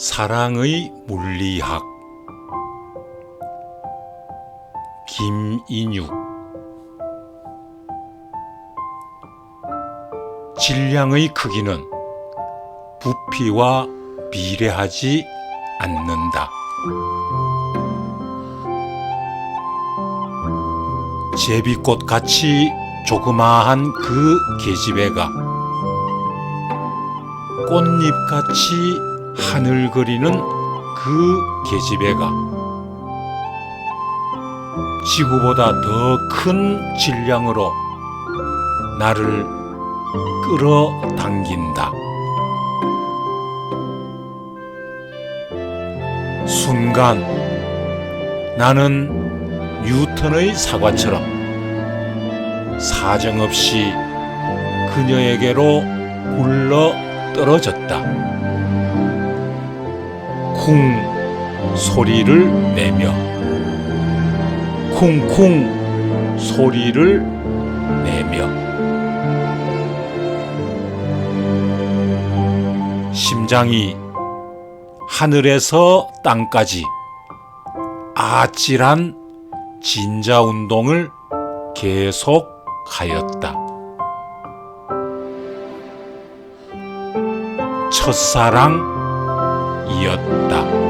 사랑의 물리학 김인육 질량의 크기는 부피와 비례하지 않는다. 제비꽃 같이 조그마한 그 계집애가 꽃잎 같이 하늘거리는 그 계집애가 지구보다 더 큰 질량으로 나를 끌어당긴다. 순간 나는 뉴턴의 사과처럼 사정없이 그녀에게로 굴러 떨어졌다. 쿵 소리를 내며 쿵쿵 소리를 내며 심장이 하늘에서 땅까지 아찔한 진자 운동을 계속하였다. 첫사랑 이었다.